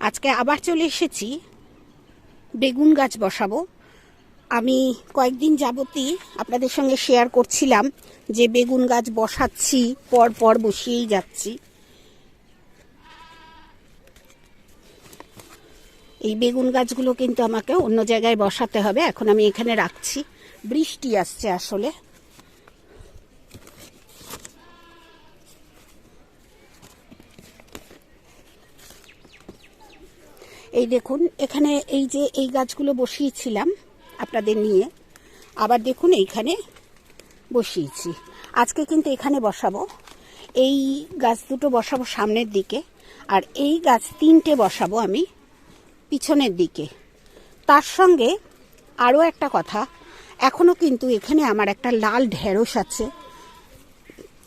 আজকে আবার চলে এসেছি। বেগুন গাছ বসাবো। আমি কয়েকদিন যাবতই আপনাদের সঙ্গে শেয়ার করছিলাম যে বেগুন গাছ বসাচ্ছি পর পর বসিয়েই যাচ্ছি। এই বেগুন গাছগুলো কিন্তু আমাকে অন্য জায়গায় বসাতে হবে। এখন আমি এখানে রাখছি। বৃষ্টি আসছে আসলে। এই দেখুন, এখানে এই যে এই গাছগুলো বসিয়েছিলাম আপনাদের নিয়ে, আবার দেখুন এইখানে বসিয়েছি। আজকে কিন্তু এখানে বসাবো। এই গাছ দুটো বসাবো সামনের দিকে, আর এই গাছ তিনটে বসাবো আমি পিছনের দিকে। তার সঙ্গে আরও একটা কথা এখনও কিন্তু এখানে আমার একটা লাল ঢেঁড়স আছে,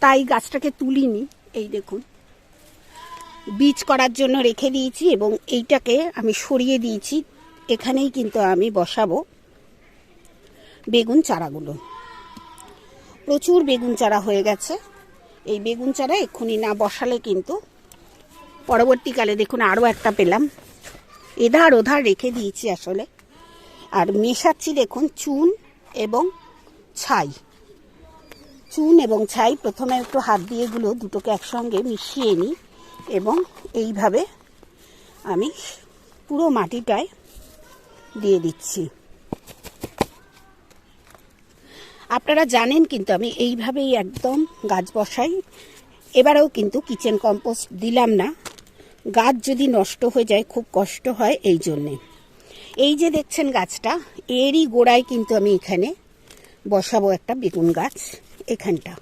তাই গাছটাকে তুলিনি, এই দেখুন। বীজ করার জন্য রেখে দিয়েছি এবং এইটাকে আমি সরিয়ে দিয়েছি। এখানেই কিন্তু আমি বসাবো বেগুন চারাগুলো। প্রচুর বেগুন চারা হয়ে গেছে। এই বেগুন চারা এক্ষুনি না বসালে কিন্তু পরবর্তীকালে দেখুন আরও একটা পেলাম। এধার ওধার রেখে দিয়েছি আসলে। আর মেশাচ্ছি দেখুন চুন এবং ছাই। চুন এবং ছাই প্রথমে একটু হাত দিয়ে গুলো দুটোকে একসঙ্গে মিশিয়ে নিই। এবং এইভাবে আমি পুরো মাটিটায় দিয়ে দিচ্ছি। আপনারা জানেন কিন্তু আমি এইভাবেই একদম গাছ বসাই। এবারেও কিন্তু কিচেন কম্পোস্ট দিলাম না। গাছ যদি নষ্ট হয়ে যায়, খুব কষ্ট হয় এই জন্যে। এই যে দেখছেন গাছটা, এরই গোড়ায় কিন্তু আমি এখানে বসাবো একটা বেগুন গাছ, এখানটা।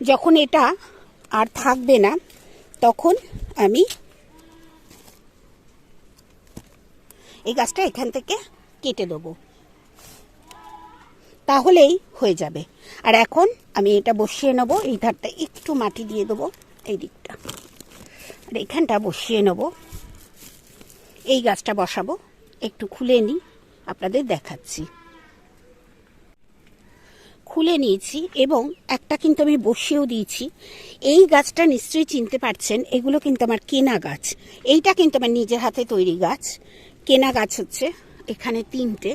যখন এটা আর থাকবে না, তখন আমি এই গাছটা এখান থেকে কেটে দেবো। তাহলেই হয়ে যাবে। আর এখন আমি এটা বসিয়ে নেব, এই ধারটা একটু মাটি দিয়ে দেবো, এই দিকটা। আর এখানটা বসিয়ে নেব। এই গাছটা বসাবো, একটু খুলে নিই, আপনাদের দেখাচ্ছি। খুলে নিয়েছি এবং একটা কিন্তু আমি বসিয়েও দিয়েছি। এই গাছটা নিশ্চয়ই চিনতে পারছেন, এগুলো কিন্তু আমার কেনা গাছ। এইটা কিন্তু আমার নিজের হাতে তৈরি গাছ। কেনা গাছ হচ্ছে এখানে তিনটে।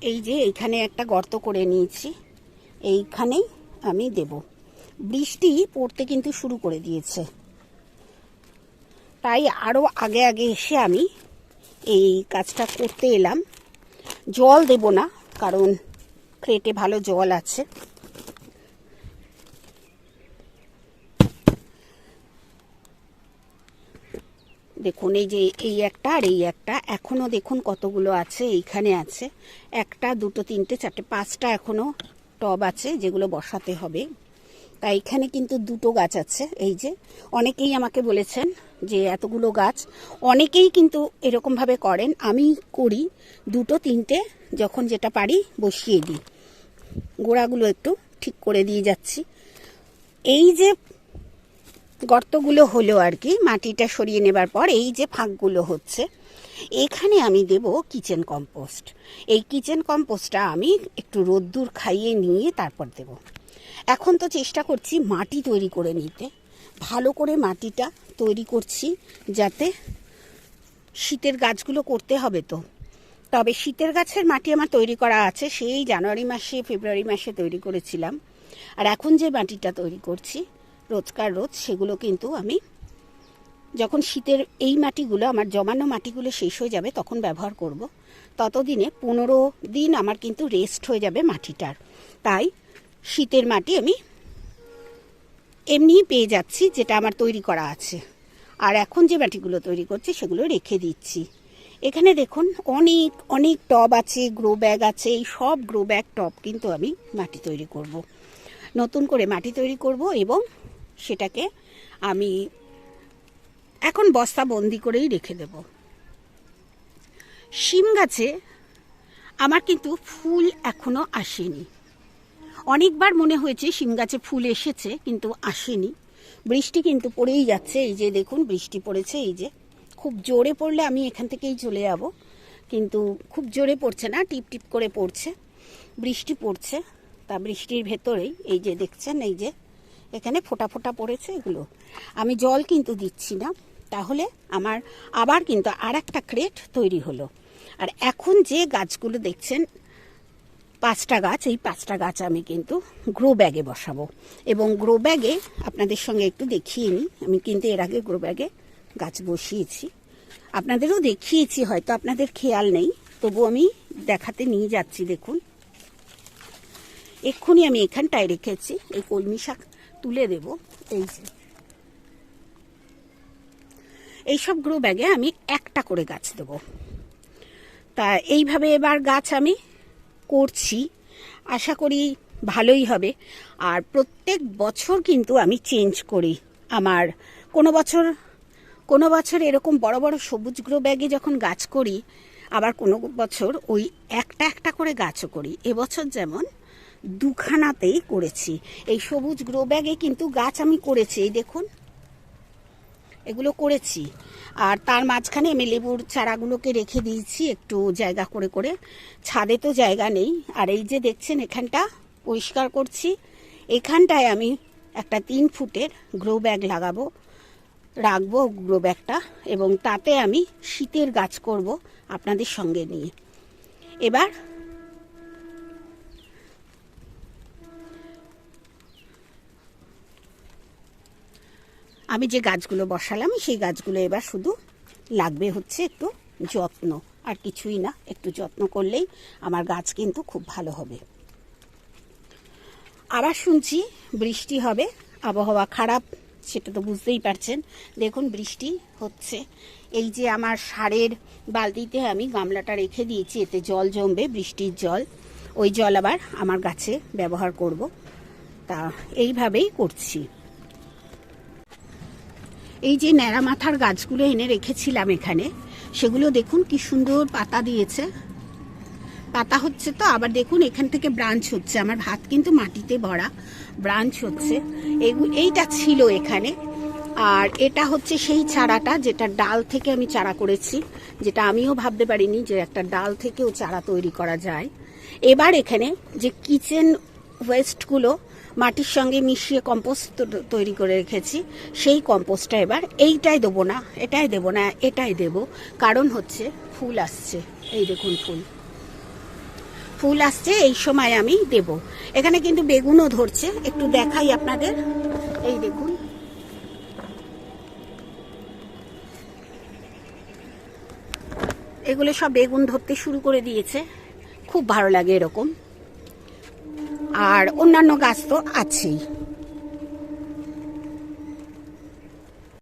এই যে এইখানে একটা গর্ত করে নিয়েছি, এইখানেই আমি দেব। বৃষ্টি পড়তে কিন্তু শুরু করে দিয়েছে। তাই আরও আগে আগে এসে আমি এই কাজটা করতে এলাম। জল দেব না কারণ ক্রেটে ভালো জল আছে। দেখুন, এই যে এই একটা আর এই একটা। এখনও দেখুন কতগুলো আছে, এইখানে আছে। একটা, দুটো, তিনটে, চারটে, পাঁচটা এখনও টব আছে যেগুলো বসাতে হবে। তাই এখানে কিন্তু দুটো গাছ আছে, এই যে। অনেকেই আমাকে বলেছেন যে এতগুলো গাছ, অনেকেই কিন্তু এরকমভাবে করেন। আমি করি, দুটো, তিনটে যখন যেটা পারি বসিয়ে দিই। গোড়াগুলো একটু ঠিক করে দিয়ে যাচ্ছি। এই যে গর্তগুলো হলো আর কি, মাটিটা সরিয়ে নেবার পর এই যে ফাঁকগুলো হচ্ছে, এখানে আমি দেব কিচেন কম্পোস্ট এই কিচেন কম্পোস্টটা আমি একটু রোদ্দুর খাইয়ে নিয়ে তারপর দেব। এখন তো চেষ্টা করছি মাটি তৈরি করে নিতে। ভালো করে মাটিটা তৈরি করছি যাতে শীতের গাছগুলো করতে হবে তো। তবে শীতের গাছের মাটি আমার তৈরি করা আছে, সেই জানুয়ারি মাসে, ফেব্রুয়ারি মাসে তৈরি করেছিলাম। আর এখন যে মাটিটা তৈরি করছি, রোজকার রোজ, সেগুলো কিন্তু আমি, যখন শীতের এই মাটিগুলো, আমার জমানো মাটিগুলো শেষ হয়ে যাবে, তখন ব্যবহার করব। ততদিনে পনেরো দিন আমার কিন্তু রেস্ট হয়ে যাবে মাটিটার। তাই শীতের মাটি আমি এমনিই পেয়ে যাচ্ছি, যেটা আমার তৈরি করা আছে। আর এখন যে মাটিগুলো তৈরি করছি, সেগুলো রেখে দিচ্ছি। এখানে দেখুন অনেক অনেক টব আছে গ্রো ব্যাগ আছে, এই সব গ্রো ব্যাগ টব কিন্তু আমি মাটি তৈরি করব। নতুন করে মাটি তৈরি করব এবং সেটাকে আমি এখন বস্তা বন্দি করেই রেখে দেব। শিম গাছে আমার কিন্তু ফুল এখনও আসেনি। অনেকবার মনে হয়েছে শিম গাছে ফুল এসেছে কিন্তু আসেনি। বৃষ্টি কিন্তু পড়েই যাচ্ছে, এই যে দেখুন বৃষ্টি পড়েছে, এই যে খুব জোরে পড়লে আমি এখান থেকেই চলে যাব। কিন্তু খুব জোরে পড়ছে না, টিপ টিপ করে পড়ছে, বৃষ্টি পড়ছে। তা বৃষ্টির ভেতরেই এই যে দেখছেন, এই যে এখানে ফোটা ফোটা পড়েছে এগুলো। আমি জল কিন্তু দিচ্ছি না, তাহলে আমার আবার কিন্তু আর একটা ক্রেট তৈরি হলো। আর এখন যে গাছগুলো দেখছেন, পাঁচটা গাছ, এই পাঁচটা গাছ আমি কিন্তু গ্রো ব্যাগে বসাবো। এবং গ্রো ব্যাগে আপনাদের সঙ্গে একটু দেখিয়ে নিই, আমি কিন্তু এর আগে গ্রো ব্যাগে গাছ বসিয়েছি। আপনাদেরও দেখিয়েছি, হয়তো আপনাদের খেয়াল নেই। তবু আমি দেখাতে নিয়ে যাচ্ছি, দেখুন। এক্ষুনি আমি এখানটায় রেখেছি, এই কলমি শাক তুলে দেব। এই যে। এইসব গ্রো ব্যাগে আমি একটা করে গাছ দেব। তা এইভাবে এবার গাছ আমি করছি। আশা করি ভালোই হবে। আর প্রত্যেক বছর কিন্তু আমি চেঞ্জ করি। আমার কোনো বছর কোনো বছর এরকম বড় বড় সবুজ গ্রো ব্যাগে যখন গাছ করি, আবার কোনো বছর ওই একটা একটা করে গাছও করি। এবছর যেমন দুখানাতেই করেছি। এই সবুজ গ্রো ব্যাগে কিন্তু গাছ আমি করেছি, এই দেখুন। এগুলো করেছি। আর তার মাঝখানে আমি লেবুর চারাগুলোকে রেখে দিয়েছি একটু জায়গা করে করে। ছাদে তো জায়গা নেই। আর এই যে দেখছেন, এখানটা পরিষ্কার করছি। এখানটায় আমি একটা তিন ফুটের গ্রো ব্যাগ লাগাবো। রাখব গ্রো ব্যাগটা এবং তাতে আমি শীতের গাছ করব আপনাদের সঙ্গে নিয়ে। এবার আমি যে গাছগুলো বসালাম, সেই গাছগুলো এবার শুধু লাগবে হচ্ছে একটু যত্ন, আর কিছুই না, একটু যত্ন করলেই আমার গাছ কিন্তু খুব ভালো হবে। আবার শুনছি বৃষ্টি হবে, আবহাওয়া খারাপ সেটা তো বুঝতেই পারছেন। দেখুন, বৃষ্টি হচ্ছে। এই যে আমার সারের বালতিতে আমি গামলাটা রেখে দিয়েছি, এতে জল জমবে, বৃষ্টির জল। ওই জল আবার আমার গাছে ব্যবহার করব। তা এইভাবেই করছি। এই যে ন্যাড়া মাথার গাছগুলো এনে রেখেছিলাম এখানে, সেগুলো দেখুন কি সুন্দর পাতা দিয়েছে। পাতা হচ্ছে তো, আবার দেখুন এখান থেকে ব্রাঞ্চ হচ্ছে। আমার ভাত কিন্তু মাটিতে ভরা ব্রাঞ্চ হচ্ছে। এইটা ছিল এখানে। আর এটা হচ্ছে সেই চারাটা, যেটা ডাল থেকে আমি চারা করেছি, যেটা আমিও ভাবতে পারিনি যে একটা ডাল থেকেও চারা তৈরি করা যায়। এবার এখানে যে কিচেন ওয়েস্টগুলো মাটির সঙ্গে মিশিয়ে কম্পোস্ট তৈরি করে রেখেছি, সেই কম্পোস্টটা এবার এইটাই দেবো না, এটাই দেবো না, এটাই দেবো। কারণ হচ্ছে ফুল আসছে। এই দেখুন ফুল। ফুল আসছে, এই সময় আমি দেব। এখানে কিন্তু বেগুনও ধরছে, একটু দেখাই আপনাদের। এই দেখুন। এগুলো সব বেগুন ধরতে শুরু করে দিয়েছে। খুব ভালো লাগে এরকম। আর অন্যান্য গাছ তো আছেই।